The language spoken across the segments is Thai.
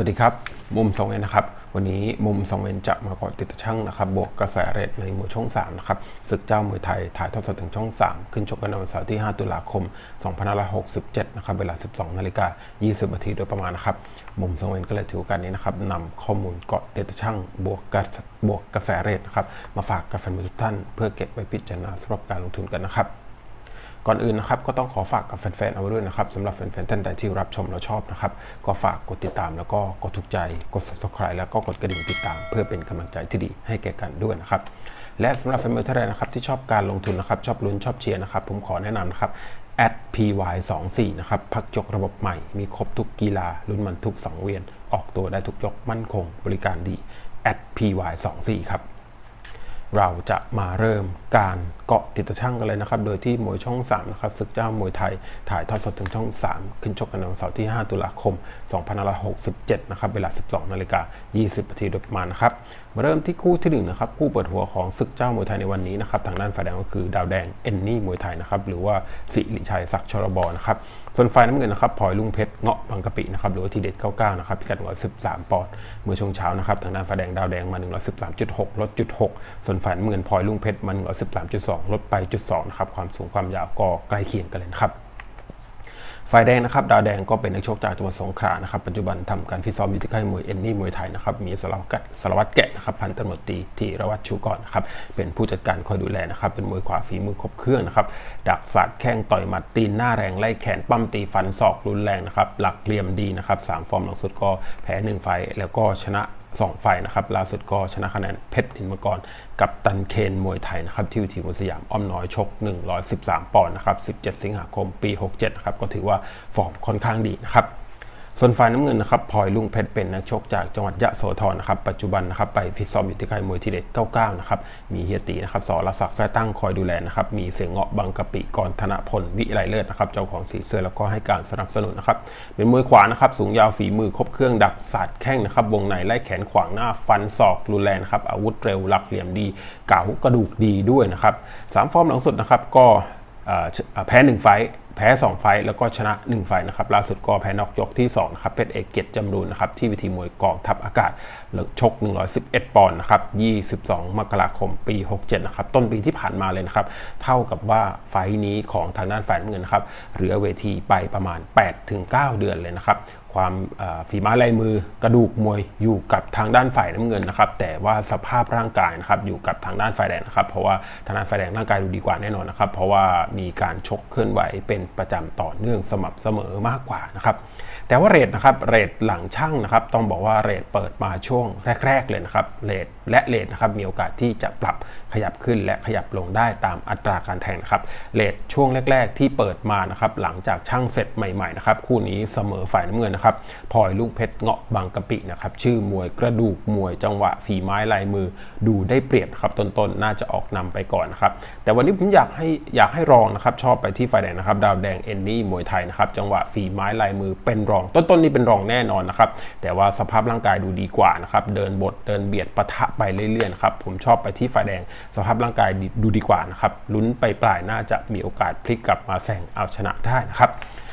วัสดีครับ มุมสองเวนนะครับ วันนี้มุมสองเวนจะมาขอติดช่างนะครับ บวกกระแสเรทในมวยช่อง3นะครับศึกเจ้ามวยไทย ถ่ายทอดสดถึงช่อง 3 ขึ้นชกกันในวันเสาร์ที่ 5 ตุลาคม 2567 นะครับ เวลา 12 นาฬิกา 20 นาทีโดยประมาณนะครับ มุมสองเวนก็เลยถือโอกาสนี้นะครับนำข้อมูลเกาะติดช่างบวกกระบวกกระแสเรทนะครับ มาฝากกับแฟนมวยทุกท่าน เพื่อเก็บไว้พิจารณาสำหรับการลงทุนกันนะครับ ก่อนอื่นนะครับก็ต้องขอฝากกับแฟนๆเอาไว้ด้วยนะครับสำหรับแฟนๆท่านใดที่รับชมแล้วชอบนะครับก็ฝากกดติดตามแล้วก็กดถูกใจกด subscribe แล้วก็กดกระดิ่งติดตาม เพื่อเป็นกำลังใจที่ดีให้แก่กันด้วยนะครับและสำหรับแฟนๆท่านใดนะครับที่ชอบการลงทุนนะครับชอบลุ้นชอบเชียร์นะครับผมขอแนะนำนะครับ @py24 นะครับพักยกระบบใหม่ มีครบทุกกีฬาลุ้นมันทุกสังเวียน ออกตัวได้ทุกยกมั่นคง บริการดี @py24 ครับ เราจะมาเริ่มการเกาะติดตะช่างกันเลยนะครับ โดยที่มวยช่อง 3 นะครับศึกเจ้ามวยไทยถ่ายทอดสดถึงช่อง 3 ขึ้นชกกันในวันเสาร์ที่ 5 ตุลาคม 2567 นะครับ เวลา 12 นาฬิกา 20 นาทีโดยประมาณนะครับมาเริ่มที่คู่ที่1นะครับคู่เปิดหัวของศึกเจ้ามวยไทยในวันนี้นะครับทางด้านฝ่ายแดงก็คือดาวแดงเอนนี่มวยไทยนะครับหรือว่าสิริชัยศักดิ์ชรบนะครับส่วนฝ่ายน้ำเงินนะครับพลอยลุงเพชรเงาะบางกะปินะครับหรือว่าทีเด็ด99นะครับพิกัด113 ปอนด์เมื่อช่วงเช้านะครับทางด้านฝ่ายแดงดาวแดงมา 113.6 ลดจุด6ส่วนฝ่ายน้ำเงินพลอยลุงเพชรมา113.2 ลดไปจุด2นะครับความสูงความยาวก็ใกล้เคียงกันเลยนะครับ ฝ่ายแดงนะครับดาวแดงก็เป็นนักชกจากจังหวัดสงขลานะครับปัจจุบันทำการฟิตซ้อมอยู่ที่ค่ายมวยเอ็นนี่มวยไทยนะครับมีสารวัตรสารวัตรแกะนะครับพันตำรวจตีธีรวัตรชูกรนะครับเป็นผู้จัดการคอยดูแลนะครับเป็นมวยขวาฝีมือครบเครื่องนะครับดักสัดแข้งต่อยหมัดตีนหน้าแรงไล่แขนปั้มตีฟันศอกรุนแรงนะครับหลักเหลี่ยมดีนะครับสามฟอร์มหลังสุดก็แพ้หนึ่งไฟแล้วก็ชนะ สองไฟนะครับล่าสุดก็ชนะคะแนนเพชรหินมกรกับตันเคนมวยไทยนะครับที่วิทีมสยามอ้อมน้อยชก 113 ปอนด์นะครับ 17 สิงหาคมปี 67 นะครับก็ถือว่าฟอร์มค่อนข้างดีนะครับ ส่วนฝ่ายน้ำเงินนะครับพลอยลุงเพชรเป็นนักชกจากจังหวัดยะโสธรนะครับปัจจุบันนะครับไปฟิตซ้อมอยู่ที่ค่ายมวยทีเด็ด99นะครับมีเฮียตีนะครับสอรศักดิ์แท้ตั้งคอยดูแลนะครับมีเสียงเงาะบางกะปิกรธนพลวิไลเลิศนะครับเจ้าของสีเสื้อแล้วก็ให้การสนับสนุนนะครับเป็นมวยขวานะครับสูงยาวฝีมือครบเครื่องดักสาดแข้งนะครับวงในไล่แขนขวางหน้าฟันศอกรุนแรงนครับอาวุธเร็วหลักเหลี่ยมดีเก๋ากระดูกดีด้วยนะครับสามฟอร์มหลังสุดนะครับก็แพ้1ไฟต์แพ้ 2 ไฟต์แล้วก็ชนะ 1 ไฟต์นะครับล่าสุดก็แพ้นอกยกที่2นะครับเพชรเอกเกียรติจำรูนนะครับที่วิธีมวยกองทัพอากาศแล้วชก 111 ปอนด์นะครับ22 มกราคมปี 67 นะครับ ต้นปีที่ผ่านมาเลยนะครับ เท่ากับว่าไฟต์นี้ของทางด้านฝ่ายน้ำเงินครับเหลือเวทีไปประมาณ 8-9 เดือนเลยนะครับความฝีม้ลายมือกระดูกมวยอยู่กับทางด้านฝ่ายน้ำเงินนะครับ แต่ว่าสภาพร่างกายนะครับอยู่กับทางด้านฝ่ายแดงนะครับ เพราะว่าทางด้านฝ่ายแดงร่างกายดูดีกว่าแน่นอนนะครับ เพราะว่ามีการชกเคลื่อนไหวเป็นประจำต่อเนื่องสม่ำเสมอมากกว่านะครับแต่ว่าเรทนะครับเรทหลังช่างนะครับต้องบอกว่าเรทเปิดมาช่วงแรก ๆ เลยนะครับเรทและเรทนะครับมีโอกาสที่จะปรับขยับขึ้นและขยับลงได้ตามอัตราการแทงนะครับเรทช่วงแรก ๆ ที่เปิดมานะครับหลังจากช่างเสร็จใหม่ๆนะครับคู่นี้เสมอฝ่ายน้ำเงินนะครับพลอยลูกเพชรเงาะบางกะปินะครับชื่อมวยกระดูกมวยจังหวะฝีไม้ลายมือดูได้เปรียบนครับต้นๆน่าจะออกนำไปก่อนนะครับแต่วันนี้ผมอยากให้อยากให้รองนะครับชอบไปที่ฝ่ายแดงนะครับดาวแดงเอนนี่มวยไทยนะครับจังหวะฝีไม้ลายมือเป็นรอง ต้นๆนนี่เป็นรองแน่นอนนะครับแต่ว่าสภาพร่างกายดูดีกว่านะครับเดินบทเดินเบียดปะทะไปเรื่อยๆครับผมชอบไปที่ฝ่ายแดงสภาพร่างกายดูดีกว่านะครับลุ้นไปปลายน่าจะมีโอกาสพลิกกลับมาแซงเอาชนะได้นะครับ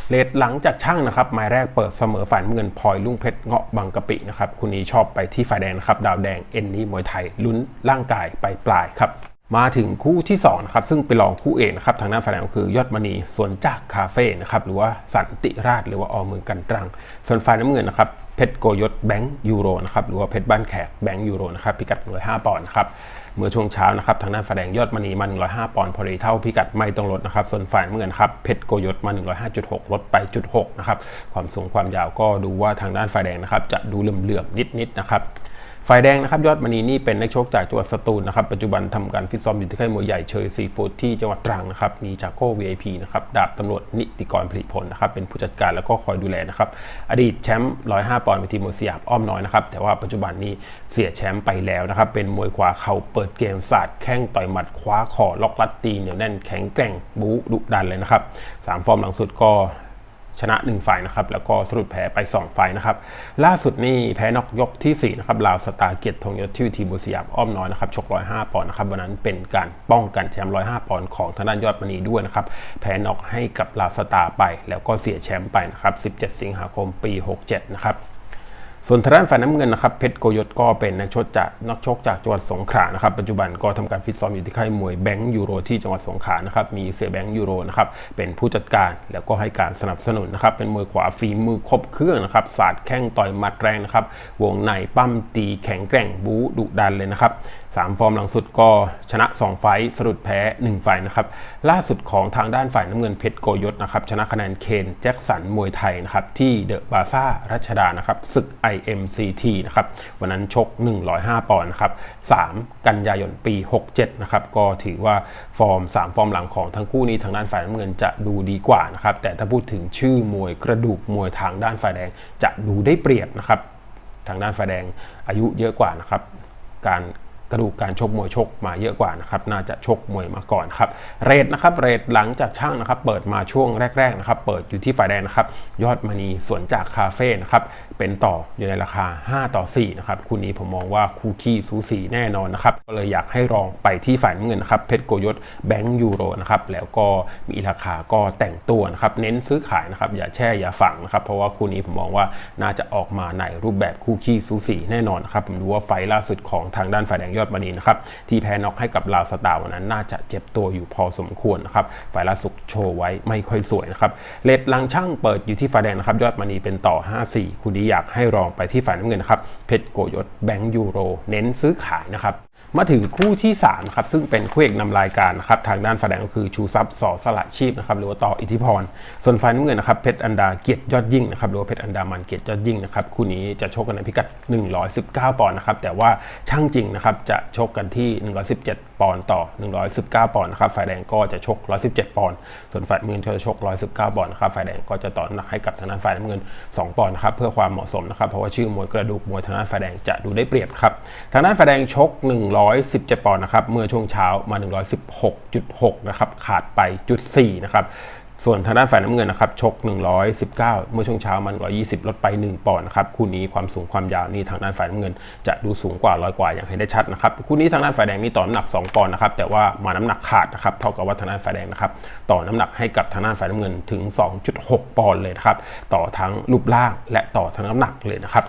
เลทหลังจากช่างนะครับหมายแรกเปิดเสมอฝ่ายเงินพลอยลุงเพชรเงาะบางกะปินะครับคุณนี้ชอบไปที่ฝ่ายแดงนะครับดาวแดงเอ็นนี่มวยไทยลุ้นร่างกายไปปลายครับมาถึงคู่ที่2นะครับซึ่งเป็นรองคู่เอกนะครับทางด้านฝ่ายแดงก็คือยอดมณีสวนจากคาเฟ่นะครับหรือว่าสันติราชหรือว่าอเมืองกันตรัง ส่วนฝ่ายน้ำเงินนะครับเพชรโกยศแบงค์ยูโรนะครับหรือว่าเพชรบ้านแขกแบงค์ยูโรนะครับพิกัด105ปอนด์ครับ เมื่อช่วงเช้านะครับทางด้านฝ่ายแดงยอดมณีมา 105 ปอนด์พอดีเท่าพิกัดไม่ต้องลดนะครับ ส่วนฝ่ายน้ำเงินครับเพชรโกยศมา 105.6 ลดไปจุด6นะครับความสูงความยาวก็ดูว่าทางด้านฝ่ายแดงนะครับจะดูเหลื่อมๆนิดๆนะครับ ฝ่ายแดงนะครับยอดมณีนี่เป็นนักชกจากจังหวัดสตูลนะครับปัจจุบันทำการฟิตซ้อมอยู่ที่ค่ายมวยใหญ่เชยซีฟูดที่จังหวัดตรังนะครับมีจากโก้ VIP นะครับดาบตำรวจนิติกรผลิตผลนะครับเป็นผู้จัดการแล้วก็คอยดูแลนะครับอดีตแชมป์105ปอนด์เวทีมวยสยามอ้อมน้อยนะครับแต่ว่าปัจจุบันนี้เสียแชมป์ไปแล้วนะครับเป็นมวยขวาเข่าเปิดเกมศาสตร์แข้งต่อยหมัดคว้าคอล็อกลัดตีเหนียวแน่นแข็งแกร่งบู๊ดุดันเลยนะครับสามฟอร์มหลังสุดก็ ชนะ1ฝ่ายนะครับแล้วก็สรุปแพ้ไป2ฝ่ายนะครับล่าสุดนี่แพ้นอกยกที่ 4 นะครับลาวสตาร์เกียรติทงยศที่ทีบุสยามอ้อมน้อยนะครับชก 105 ปอนด์นะครับวันนั้นเป็นการป้องกันแชมป์ 105 ปอนด์ของทางด้านยอดมณีด้วยนะครับแพ้นอกให้กับลาวสตาร์ไป แล้วก็เสียแชมป์ไปนะครับ17 สิงหาคมปี 67 นะครับ ส่วนทางด้านฝ่ายน้ำเงินนะครับเพชรโกยศก็เป็นนักชกจากนักชกจากจังหวัดสงขลานะครับปัจจุบันก็ทำการฟิตซ้อมอยู่ที่ค่ายมวยแบงก์ยูโรที่จังหวัดสงขลานะครับมีเสียแบงก์ยูโรนะครับเป็นผู้จัดการแล้วก็ให้การสนับสนุนนะครับเป็นมวยขวาฝีมือครบเครื่องนะครับศาสตร์แข้งต่อยหมัดแรงนะครับวงในปั้มตีแข็งแกร่งบู๊ดุดันเลยนะครับ สามฟอร์มหลังสุดก็ชนะ 2 ไฟต์สะดุดแพ้ 1 ไฟต์นะครับ ล่าสุดของทางด้านฝ่ายน้ำเงินเพชรโกยศนะครับ ชนะคะแนนเคนแจ็คสันมวยไทยนะครับ ที่เดอะบาซ่ารัชดานะครับศึก IMCT นะครับ วันนั้นชก 105 ปอนด์นะครับ 3 กันยายนปี 67 นะครับ ก็ถือว่าฟอร์ม 3 ฟอร์มหลังของทั้งคู่นี้ทางด้านฝ่ายน้ำเงินจะดูดีกว่านะครับ แต่ถ้าพูดถึงชื่อมวยกระดูกมวยทางด้านฝ่ายแดงจะดูได้เปรียบนะครับ ทางด้านฝ่ายแดงอายุเยอะกว่านะครับการ กระดูกการชกมวยชกมาเยอะกว่านะครับน่าจะชกมวยมาก่อนครับเรทนะครับเรทหลังจากช่างนะครับเปิดมาช่วงแรกๆนะครับเปิดอยู่ที่ฝ่ายแดงนะครับยอดมณีสวนจากคาเฟ่นะครับ เป็นต่ออยู่ในราคา 5 ต่อ 4 นะครับ คู่นี้ผมมองว่าคู่ขี้สูสีแน่นอนนะครับ ก็เลยอยากให้ลองไปที่ฝ่ายน้ำเงินนะครับ เพชรโกยศแบงก์ยูโรนะครับ แล้วก็มีราคาก็แต่งตัวนะครับ เน้นซื้อขายนะครับ อย่าแช่อย่าฝังนะครับ เพราะว่าคู่นี้ผมมองว่าน่าจะออกมาในรูปแบบคู่ขี้สูสีแน่นอนนะครับ ผมดูว่าไฟล่าสุดของทางด้านฝ่ายแดงยอดมณีนะครับ ที่แพ้น็อกให้กับลาวสตาร์วันนั้น น่าจะเจ็บตัวอยู่พอสมควรนะครับ ฝ่ายล่าสุดโชว์ไว้ไม่ค่อยสวยนะครับ เลดลังช่างเปิดอยู่ที่ฝ่ายแดงนะครับ ยอดมณีเป็นต่อ 5-4คุณนี้อยากให้รองไปที่ฝ่ายน้ำเงินนะครับเพชรโกยศแบงก์ยูโร เน้นซื้อขายนะครับมาถึงคู่ที่3ครับซึ่งเป็นคู่เอกนำรายการนะครับทางด้านฝ่ายแดงก็คือชูซับสอสละชีพนะครับหรือว่าต่ออิทธิพร ส่วนฝ่ายน้ำเงินนะครับเพชรอันดาเกียรติยอดยิ่งนะครับหรือว่าเพชรอันดามันเกียรติยอดยิ่งนะครับคู่นี้จะชกกันในพิกัด 119 ปอนด์นะครับแต่ว่าช่างจริงนะครับจะชกกันที่ 117 ปอนด์ต่อ 119 ปอนด์นะครับฝ่ายแดงก็จะชก 117 ปอนด์ส่วนฝ่ายน้ำเงินจะชก 119 ปอนด์นะครับฝ่ายแดงก็จะต่อน้ำหนักให้กับทางด้านฝ่ายน้ำเงิน 2 ปอนด์นะครับเพื่อความเหมาะสมนะครับเพราะว่าชื่อมวยกระดูกมวยทางด้านฝ่ายแดงจะดูได้เปรียบครับทางด้านฝ่ายแดงชก 117 ปอนด์นะครับเมื่อช่วงเช้ามา 116.6 นะครับขาดไปจุด4นะครับ ส่วนทางด้านฝ่ายน้ำเงินนะครับชก 119 เมื่อช่วงเช้ามัน 120 ลดไป 1 ปอนด์นะครับคู่นี้ความสูงความยาวนี่ทางด้านฝ่ายน้ำเงิน จะดูสูงกว่าร้อยกว่าอย่างเห็นได้ชัดนะครับคู่นี้ทางด้านฝ่ายแดงนี่ต่อน้ำหนัก 2 ปอนด์นะครับแต่ว่ามาน้ำหนักขาดนะครับเท่ากับว่าทางด้านฝ่ายแดงนะครับต่อน้ำหนักให้กับทางด้านฝ่ายน้ำเงินถึง 2.6 ปอนด์เลยนะครับต่อทั้งรูปร่างและต่อทั้งน้ำหนักเลยนะครับ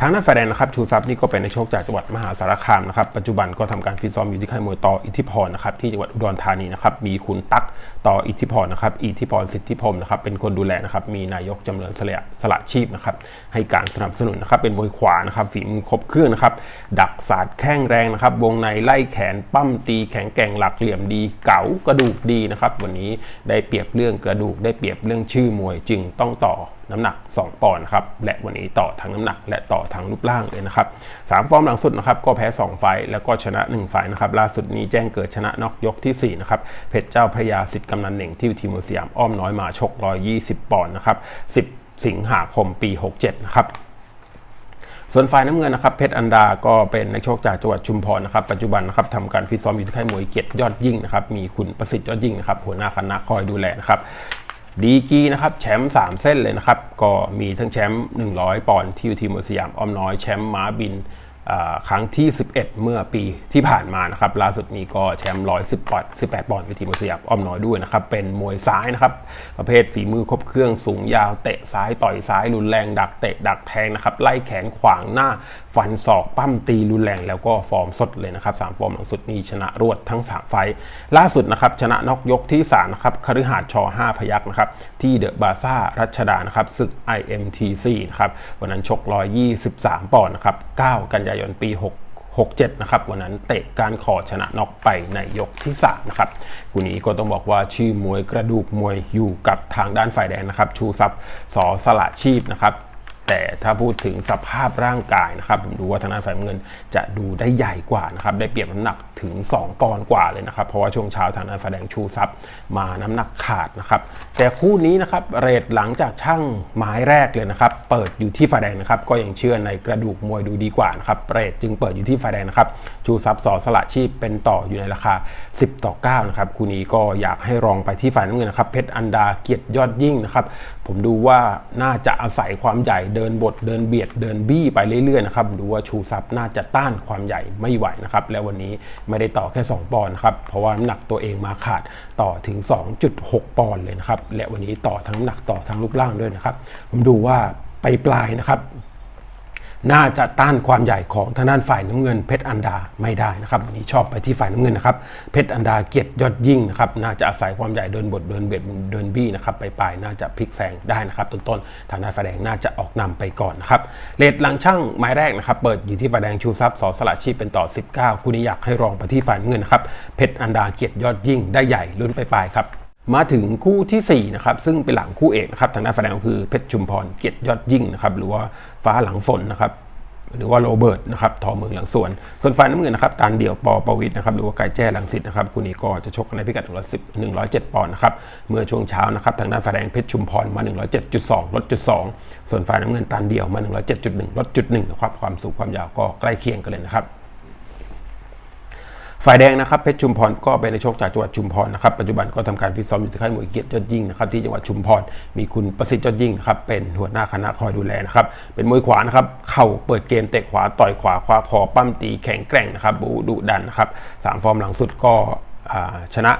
ทางด้านฝ่ายแดงนะครับชูซับนี่ก็เป็นนักชกจากจังหวัดมหาสารคามนะครับปัจจุบันก็ทำการฟิตซ้อมอยู่ที่ค่ายมวยต่ออิทธิพรนะครับที่จังหวัดอุดรธานีนะครับมีคุณตั๊กต่ออิทธิพรนะครับอิทธิพรสิทธิพรมนะครับเป็นคนดูแลนะครับมีนายกจำเริญสละสละชีพนะครับให้การสนับสนุนนะครับเป็นมวยขวานะครับฝีมือครบเครื่องนะครับดักศาสตร์แข้งแรงนะครับวงในไล่แขนปั้มตีแข็งแกร่งหลักเหลี่ยมดีเก๋ากระดูกดีนะครับวันนี้ได้เปรียบเรื่องกระดูกได้เปรียบเรื่องชื่อมวยจึงต้องต่อ น้ำหนัก 2 ปอนด์ครับและวันนี้ต่อทั้งน้ำหนัก และต่อทั้งรูปร่างเลยนะครับสามฟอร์มหลังสุดนะครับก็แพ้ 2 ไฟแล้วก็ชนะ 1 ไฟนะครับล่าสุดนี้แจ้งเกิดชนะนอกยกที่ 4 นะครับเพชรเจ้าพระยาสิทธิ์กำนันเหน่งที่ทีมสยามอ้อมน้อยมาชก 120 ปอนด์นะครับ10 สิงหาคมปี 67 นะครับส่วนฝ่ายน้ำเงินนะครับเพชรอันดาก็เป็นนักชกจากจังหวัดชุมพรนะครับปัจจุบันนะครับทำการฟิตซ้อมอยู่ที่ค่ายมวยเกียรติยอดยิ่งนะครับมีคุณประสิทธิ์ยอดยิ่งนะครับหัวหน้าคณะคอยดูแลนะครับ ดีกีนะครับแชมป์3เส้นเลยนะครับ ก็มีทั้งแชมป์100 ปอนด์ที่อยู่ทีมสยามอ้อมน้อยแชมป์ม้าบินครั้งที่ 11 เมื่อปีที่ผ่านมานะครับล่าสุดนี้ก็แชมป์110ปอนด์18 ปอนด์วิทีมสยามอ้อมน้อยด้วยนะครับ เป็นมวยซ้ายนะครับ ประเภทฝีมือครบเครื่องสูงยาวเตะซ้ายต่อยซ้ายรุนแรงดักเตะดักแทงนะครับ ไล่แขนขวางหน้า ฟันศอกปั้มตีรุนแรงแล้วก็ฟอร์มสดเลยนะครับสามฟอร์มหลังสุดนี้ชนะรวดทั้ง 3 ไฟล่าสุดนะครับชนะนอกยกที่3นะครับคฤหาสน์ช5พยักนะครับที่เดอะบาซ่ารัชดานะครับศึก IMTC นะครับวันนั้นชก 123 ปอนด์นะครับ9กันยายนปี 6 67 นะครับ วันนั้นเตะการขอชนะน็อกไปในยกที่ 3 นะครับกูนี้ก็ต้องบอกว่าชื่อมวยกระดูกมวยอยู่กับทางด้านฝ่ายแดงนะครับ ชูซับสอสละชีพนะครับ แต่ถ้าพูดถึงสภาพร่างกายนะครับผมดูว่าทางด้านฝ่ายเงินจะดูได้ใหญ่กว่านะครับได้เปรียบน้ำหนักถึง 2ปอนด์กว่าเลยนะครับเพราะว่าช่วงเช้าทางด้านฝ่ายแดงชูซับมาน้ำหนักขาดนะครับแต่คู่นี้นะครับเรทหลังจากช่างไม้แรกเลยนะครับเปิดอยู่ที่ฝ่ายแดงนะครับก็ยังเชื่อในกระดูกมวยดูดีกว่านะครับเรทจึงเปิดอยู่ที่ฝ่ายแดงนะครับชูซับสอสละชีพเป็นต่ออยู่ในราคา 10 ต่อ9นะครับคู่นี้ก็อยากให้รองไปที่ฝ่ายน้ำเงินนะครับเพชรอันดาเกียรติยอดยิ่งนะครับผมดูว่าน่าจะอาศัยความใหญ่เดินบทเดินเบียดเดินบี้ไปเรื่อยๆนะครับดูว่าชูซับน่าจะต้านความใหญ่ไม่ไหวนะครับแล้ววันนี้ไม่ได้ต่อแค่ 2 ปอนด์นะครับเพราะว่าน้ำหนักตัวเองมาขาดต่อถึง 2.6 ปอนด์เลยนะครับและวันนี้ต่อทั้งน้ำหนักต่อทั้งรูปร่างด้วยนะครับผมดูว่าไปปลายนะครับ น่าจะต้านความใหญ่ของทางด้านฝ่ายน้ำเงินเพชรอันดาไม่ได้นะครับวันนี้ชอบไปที่ฝ่ายน้ำเงินนะครับเพชรอันดาเกียรติยอดยิ่งนะครับน่าจะอาศัยความใหญ่เดินบทเดินเบียดเดินบี้นะครับไปปลายน่าจะพลิกแซงได้นะครับต้นๆทางด้านฝ่ายแดงน่าจะออกนำไปก่อนนะครับเลทหลังช่างไม้แรกนะครับเปิดอยู่ที่ฝ่ายแดงชูทรัพย์สอสละชีพเป็นต่อ 19 คู่นี้อยากให้รองไปที่ฝ่ายน้ำเงินนะครับเพชรอันดาเกียรติยอดยิ่งได้ใหญ่ลุ้นไปปลายครับ มาถึงคู่ทีสี่ 4 นะครับ ซึ่งเป็นหลังคู่เอกนะครับทางด้านฝ่ายแดงก็คือเพชรชุมพรเกียรติยอดยิ่งนะครับ หรือว่าฟ้าหลังฝนนะครับ หรือว่าโรเบิร์ตนะครับทอเมืองหลังสวน ส่วนฝ่ายน้ำเงินนะครับตานเดี่ยวปอประวิทย์นะครับหรือว่าไก่แจ้หลังสิทธิ์นะครับคู่นี้ก็จะชกกันในพิกัด110 107ปอนด์นะครับเมื่อช่วงเช้านะครับทางด้านฝ่ายแดงเพชรชุมพรมา 107.2 ลดจุด2ส่วนฝ่ายน้ำเงินตานเดี่ยวมา 107.1 ลดจุด1นะครับความสูงความยาวก็ใกล้เคียงกันเลยนะครับ ฝ่ายแดงนะครับเพชรชุมพรก็เป็นในโชคจากจังหวัดชุมพรนะครับปัจจุบันก็ทำการฟิตซ้อมอยู่ที่ค่ายมวยเกียรติยอดยิ่งนะครับที่จังหวัดชุมพรมีคุณประสิทธิ์ยอดยิ่งนะครับเป็นหัวหน้าคณะคอยดูแลนะครับเป็นมวยขวานะครับเข่าเปิดเกมเตะขวาต่อยขวาคว้าคอปั้มตีแข็งแกร่งนะครับบูดุดันนะครับสามฟอร์มหลังสุดก็ชนะ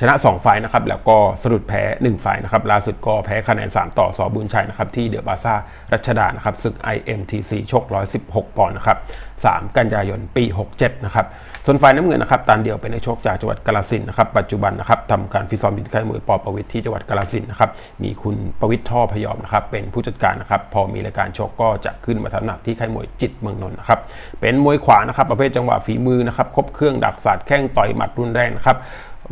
ชนะ 2 ไฟนะครับ แล้วก็สะดุดแพ้ 1 ไฟนะครับ ล่าสุดก็แพ้คะแนน 3 ต่อสอบุญชัยนะครับ ที่เดือบาซ่ารัชดานะครับศึก IMTC ชก 116 ปอนด์นะครับ 3 กันยายนปี 67 นะครับ ส่วนฝ่ายน้ำเงินนะครับตันเดียวเป็นในักชกจากจังหวัดกาฬสินนะครับ ปัจจุบันนะครับทำการฟิซ้อมอยู่ที่ค่ายมวยปอประวิทย์ที่จังหวัดกาฬสินนะครับ มีคุณประวิทย์ท่อพยอมนะครับ เป็นผู้จัดการนะครับ พอมีรายการชกก็จะขึ้นมาทำหนักที่ค่ายมวยจิตเมืองนนท์นะครับ เป็นมวยขวานะครับ ประเภทจังหวะฝีมือนะครับ ครบเครื่องดักศาสตร์แข้งต่อยหมัดรุนแรงนะครับ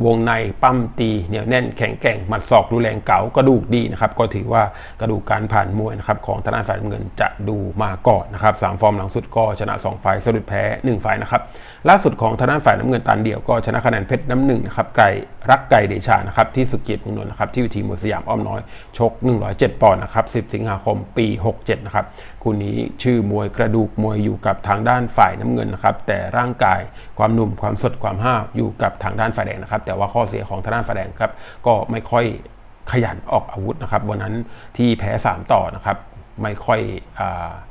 วงในปั้มตีเหนียวแน่นแข็งแกร่งหมัดศอกดูแรงเก๋ากระดูกดีนะครับก็ถือว่ากระดูกการผ่านมวยนะครับของทางด้านฝ่ายน้ำเงินจะดูมาก่อนนะครับสามฟอร์มหลังสุดก็ชนะ2ไฟล์สะดุดแพ้1ไฟล์นะครับล่าสุดของทางด้านฝ่ายน้ำเงินตันเดียวก็ชนะคะแนนเพชรน้ำหนึ่งนะครับไก่รักไก่เดชานะครับที่สุกียรติเมืองนนท์นะครับที่วิธีมวยสยามอ้อมน้อยชก 107 ปอนด์นะครับ10 สิงหาคมปี 67 นะครับคู่นี้ชื่อมวยกระดูกมวยอยู่กับทางด้านฝ่ายน้ำเงินนะครับแต่ร่างกายความหนุ่มความสดความห้าวอยู่กับทางด้านฝ่ายแดงนะครับแต่ว่าข้อเสียของทางด้านฝ่ายแดงครับ ก็ไม่ค่อยขยันออกอาวุธนะครับวันนั้นที่แพ้ 3 ต่อนะครับไม่ค่อยอ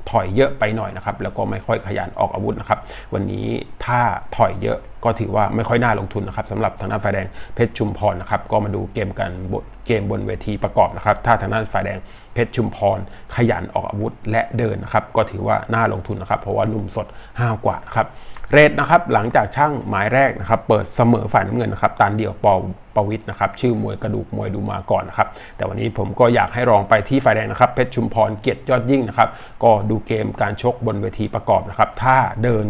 ถอยเยอะไปหน่อยนะครับ แล้วก็ไม่ค่อยขยันออกอาวุธนะครับ วันนี้ถ้าถอยเยอะก็ถือว่าไม่ค่อยน่าลงทุนนะครับสำหรับทางด้านฝ่ายแดงเพชรชุมพรนะครับ ก็มาดูเกมกันบทเกมบนเวทีประกอบนะครับ ถ้าทางด้านฝ่ายแดงเพชรชุมพรขยันออกอาวุธและเดินนะครับ ก็ถือว่าน่าลงทุนนะครับ เพราะว่าหนุ่มสดห้าวกว่านะครับ เรทนะครับหลังจากช่างหมายแรกนะครับเปิดเสมอฝ่ายน้ำเงินนะครับตานเดียวปอปวิทย์นะครับชื่อมวยกระดูกมวยดูมาก่อนนะครับแต่วันนี้ผมก็อยากให้ลองไปที่ฝ่ายแดงนะครับเพชรชุมพรเกียรติยอดยิ่งนะครับก็ดูเกมการชกบนเวทีประกอบนะครับถ้าเดิน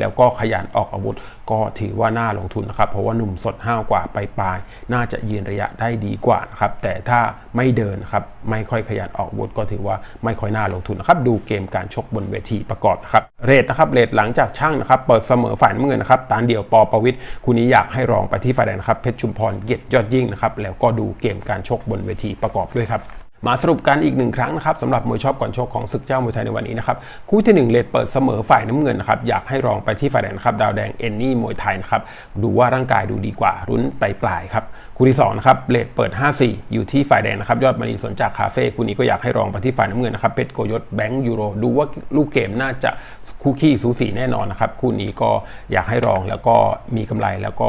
แล้วก็ขยันออกอาวุธ ก็ถือว่าน่าลงทุนนะครับ เพราะว่าหนุ่มสดห้าวกว่าไปปลายๆน่าจะยืนระยะได้ดีกว่านะครับ แต่ถ้าไม่เดินนะครับ ไม่ค่อยขยันออกอาวุธ ก็ถือว่าไม่ค่อยน่าลงทุนนะครับ ดูเกมการชกบนเวทีประกอบนะครับ เรทนะครับ เรทหลังจากช่างนะครับ เปิดเสมอฝ่ายน้ำเงินนะครับ ตานเดียวปอประวิทย์คู่นี้อยากให้รองไปที่ฝ่ายแดงนะครับ เพชรชุมพร เกียรติยอดยิ่งนะครับ แล้วก็ดูเกมการชกบนเวทีประกอบด้วยครับ มาสรุปกันอีกหนึ่งครั้งนะครับสำหรับมวยชอบก่อนชกของศึกเจ้ามวยไทยในวันนี้นะครับคู่ที่1เลดเปิดเสมอฝ่ายน้ำเงินนะครับอยากให้รองไปที่ฝ่ายแดงนะครับดาวแดงเอนนี่มวยไทยนะครับดูว่าร่างกายดูดีกว่ารุ้นปลายปลายๆครับคู่ที่2นะครับเลดเปิด 5-4 อยู่ที่ฝ่ายแดงนะครับยอดมณีสนจากคาเฟ่คู่นี้ก็อยากให้รองไปที่ฝ่ายน้ำเงินนะครับเพชรโกยศแบงค์ยูโรดูว่าลูกเกมน่าจะคู่ขี้สูสีแน่นอนนะครับคู่นี้ก็อยากให้รองแล้วก็มีกำไรแล้วก็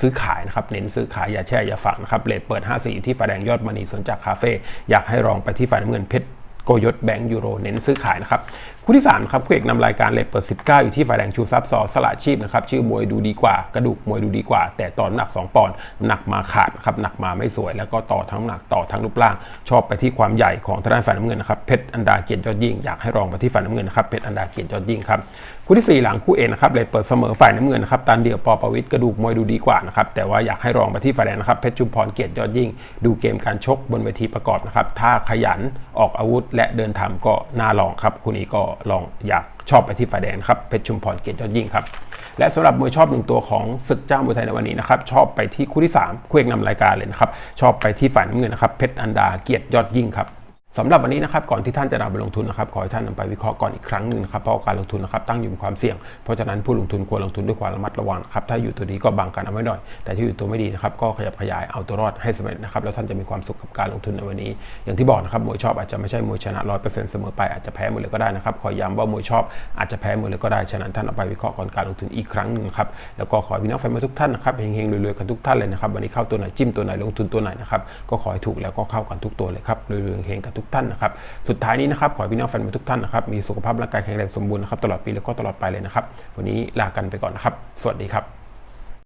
ซื้อขายนะครับ เน้นซื้อขายอย่าแช่อย่าฝังนะครับเลทเปิด 5 4 ที่ฝ่ายแดงยอดมณีสนจากคาเฟ่อยากให้รองไปที่ฝ่ายน้ำเงินเพชรโกยศแบงก์ยูโรเน้นซื้อขายนะครับคู่ที่3ครับคู่เอกนำรายการเลทเปิด 19 อยู่ที่ฝ่ายแดงชูทรัพย์สอสละชีพนะครับชื่อมวยดูดีกว่ากระดูกมวยดูดีกว่า แต่ตอนหนัก 2 ปอนด์หนักมาขาดครับหนักมาไม่สวย แล้วก็ต่อทั้งหนักต่อทั้งรูปร่าง ชอบไปที่ความใหญ่ของทางด้านฝ่ายน้ำเงินนะครับเพชรอันดาเกียรติยอดยิ่งอยากให้รองไปที่ฝ่ายน้ำเงินนะครับเพชรอันดาเกียรติยอดยิ่งครับ คู่ที่ 4 หลังคู่เอกนะครับเลยเปิดเสมอฝ่ายน้ำเงินนะครับตันเดียวปอประวิทย์กระดูกมวยดูดีกว่านะครับแต่ว่าอยากให้รองไปที่ฝ่ายแดงนะครับเพชรชุมพรเกียรติยอดยิ่ง ดูเกมการชกบนเวทีประกอบนะครับถ้าขยันออกอาวุธและเดินทำก็น่าลองครับคู่นี้ก็ลองอยากชอบไปที่ฝ่ายแดงนครับเพชรชุมพรเกียรติยอดยิ่งครับและสำหรับมวยชอบหนึ่งตัวของศึกเจ้ามวยไทยในวันนี้นะครับชอบไปที่คู่ที่3คู่เอกนำรายการเลยนะครับชอบไปที่ฝ่ายน้ำเงินนะครับเพชรอันดาเกียรติยอดยิ่งครับ สำหรับวันนี้นะครับก่อนที่ท่านจะนำไปลงทุนนะครับขอให้ท่านนำไปวิเคราะห์ก่อนอีกครั้งหนึ่งนะครับเพราะการลงทุนนะครับตั้งอยู่บนความเสี่ยง เพราะฉะนั้นผู้ลงทุนควรลงทุนด้วยความระมัดระวังครับถ้าอยู่ตัวดีก็บังกันเอาไว้หน่อย แต่ถ้าอยู่ตัวไม่ดีนะครับก็ขยับขยายเอาตัวรอดให้สำเร็จนะครับแล้วท่านจะมีความสุขกับการลงทุนในวันนี้ อย่างที่บอกนะครับมวยชอบอาจจะไม่ใช่มวยชนะร้อยเปอร์เซ็นต์เสมอไปอาจจะแพ้หมดเลยก็ได้นะครับขอย้ำว่ามวยชอบอาจจะแพ้หมดเลยก็ได้ฉะนั้นท่านเอาไปวิเคราะห์ก่อนการลงทุนอีกครั้งหนึ่งครับแล้วก็ขอพี่น้องแฟนมวยทุกท่านนะครับเฮงๆรวยๆกันทุกท่านเลยนะครับวันนี้เข้าตัวไหนจิ้มตัวไหนลงทุนตัวไหนนะครับก็ขอให้ถูกแล้วก็เข้ากันทุกตัวเลยครับรวยๆเฮงกันทุกกท่านนะครับ สุดท้ายนี้นะครับขอให้พี่น้องแฟนบอลทุกท่านนะครับมีสุขภาพร่างกายแข็งแรงสมบูรณ์นะครับตลอดปีแล้วก็ตลอดไปเลยนะครับ วันนี้ลากันไปก่อนนะครับ สวัสดีครับ